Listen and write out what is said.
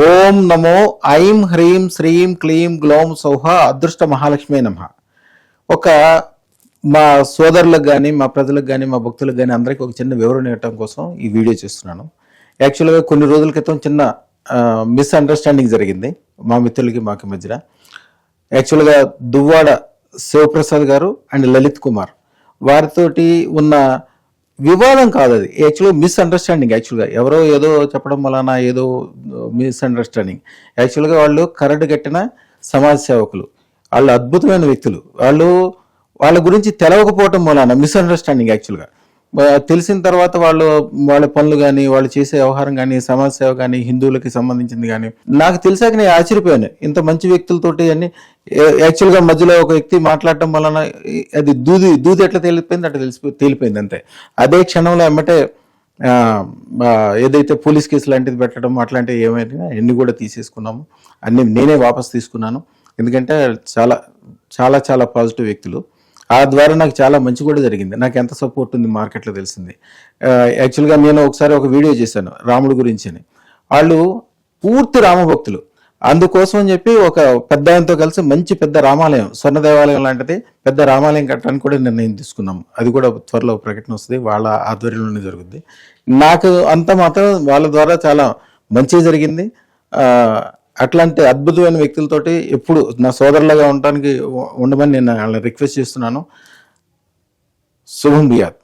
ఓం నమో ఐం హ్రీం శ్రీం క్లీం గ్లౌం సౌహ అదృష్ట మహాలక్ష్మి నమ. ఒక మా సోదరులకు కానీ మా ప్రజలకు కానీ మా భక్తులకు కానీ అందరికీ ఒక చిన్న వివరణ ఇవ్వటం కోసం ఈ వీడియో చేస్తున్నాను. యాక్చువల్గా కొన్ని రోజుల క్రితం చిన్న మిస్అండర్స్టాండింగ్ జరిగింది మా మిత్రులకి మాకు మధ్యన. యాక్చువల్గా దువ్వాడ శివప్రసాద్ గారు అండ్ లలిత్ కుమార్ వారితోటి ఉన్న వివాదం కాదు అది. యాక్చువల్గా మిస్అండర్స్టాండింగ్ యాక్చువల్గా ఎవరో ఏదో చెప్పడం వలన ఏదో మిస్అండర్స్టాండింగ్ యాక్చువల్గా వాళ్ళు కరడు కట్టిన సమాజ సేవకులు. వాళ్ళు అద్భుతమైన వ్యక్తులు. వాళ్ళు వాళ్ళ గురించి తెలవకపోవటం వలన మిస్అండర్స్టాండింగ్ యాక్చువల్గా తెలిసిన తర్వాత వాళ్ళు వాళ్ళ పనులు కానీ వాళ్ళు చేసే వ్యవహారం కానీ సమాజ సేవ కానీ హిందువులకి సంబంధించింది కానీ నాకు తెలిసాక నేను ఆశ్చర్యపోయాను. ఇంత మంచి వ్యక్తులతోటి అన్ని యాక్చువల్గా మధ్యలో ఒక వ్యక్తి మాట్లాడటం వలన అది దూది దూది ఎట్లా తేలిపోయింది అట్లా తెలిసిపోయి తేలిపోయింది అంతే. అదే క్షణంలో ఎమ్మటే ఏదైతే పోలీస్ కేసు లాంటిది పెట్టడం అట్లాంటివి ఏమైనా అన్ని కూడా తీసేసుకున్నాము. అన్ని నేనే వాపస్ తీసుకున్నాను. ఎందుకంటే చాలా చాలా చాలా పాజిటివ్ వ్యక్తులు. ఆ ద్వారా నాకు చాలా మంచి కూడా జరిగింది. నాకు ఎంత సపోర్ట్ ఉంది మార్కెట్లో తెలిసింది. యాక్చువల్గా నేను ఒకసారి ఒక వీడియో చేశాను రాముడు గురించి అని వాళ్ళు పూర్తి రామభక్తులు. అందుకోసం అని చెప్పి ఒక పెద్ద ఆయనతో కలిసి మంచి పెద్ద రామాలయం స్వర్ణ దేవాలయం లాంటిది పెద్ద రామాలయం కట్టడానికి కూడా నిర్ణయం తీసుకున్నాం. అది కూడా త్వరలో ప్రకటన వస్తుంది. వాళ్ళ ఆధ్వర్యంలోనే జరుగుద్ది. నాకు అంత మాత్రం వాళ్ళ ద్వారా చాలా మంచి జరిగింది. అట్లాంటి అద్భుతమైన వ్యక్తులతోటి ఎప్పుడు నా సోదరులుగా ఉండటానికి ఉండమని నేను వాళ్ళని రిక్వెస్ట్ చేస్తున్నాను. శుభం బియాత్.